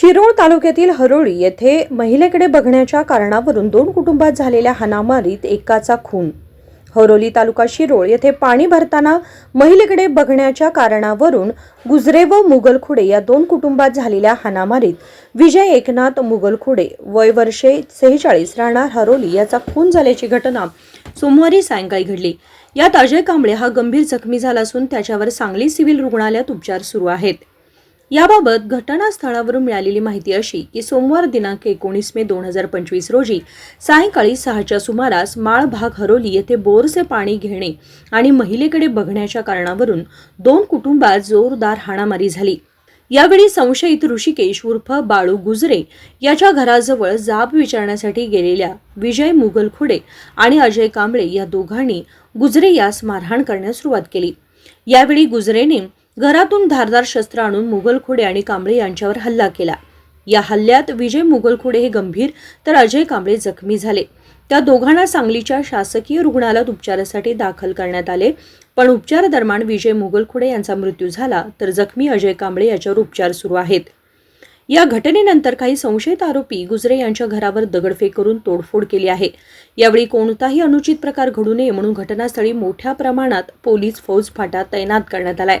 शिरोळ तालुक्यातील हरोळी येथे महिलेकडे बघण्याच्या कारणावरून दोन कुटुंबात झालेल्या हानामारीत एकाचा खून. हरोली तालुका शिरोळ येथे पाणी भरताना महिलेकडे बघण्याच्या कारणावरून गुजरे व मुगलखुडे या दोन कुटुंबात झालेल्या हानामारीत विजय एकनाथ मुगलखुडे वय वर्षे सेहेचाळीस राहणार हरोली याचा खून झाल्याची घटना सोमवारी सायंकाळी घडली. यात अजय कांबळे हा गंभीर जखमी झाला असून त्याच्यावर सांगली सिव्हिल रुग्णालयात उपचार सुरू आहेत. याबाबत घटनास्थळावरून मिळालेली माहिती अशी की सोमवार दिनांक एकोणीस मे दोन हजार पंचवीस रोजी सायंकाळी सहाच्या सुमारास माळभाग हरोली येथे बोरचे पाणी घेणे आणि महिलेकडे बघण्याच्या कारणावरून दोन कुटुंबात जोरदार हाणामारी झाली. यावेळी संशयित ऋषिकेश उर्फ बाळू गुजरे याच्या घराजवळ जाब विचारण्यासाठी गेलेल्या विजय मुगलखुडे आणि अजय कांबळे या दोघांनी गुजरे यास मारहाण करण्यास सुरुवात केली. यावेळी गुजरेने घरातून धारदार शस्त्र आणून मुघलखोडे आणि कांबळे यांच्यावर हल्ला केला. या हल्ल्यात विजय मुगलखुडे हे गंभीर तर अजय कांबळे जखमी झाले. त्या दोघांना सांगलीच्या शासकीय रुग्णालयात उपचारासाठी दाखल करण्यात आले. पण उपचार दरम्यान विजय मुगलखुडे यांचा मृत्यू झाला तर जखमी अजय कांबळे याच्यावर उपचार सुरू आहेत. या घटनेनंतर काही संशयित आरोपी गुजरे यांच्या घरावर दगडफेक करून तोडफोड केली आहे. यावेळी कोणताही अनुचित प्रकार घडू नये म्हणून घटनास्थळी मोठ्या प्रमाणात पोलीस फौज फाटा तैनात करण्यात आलाय.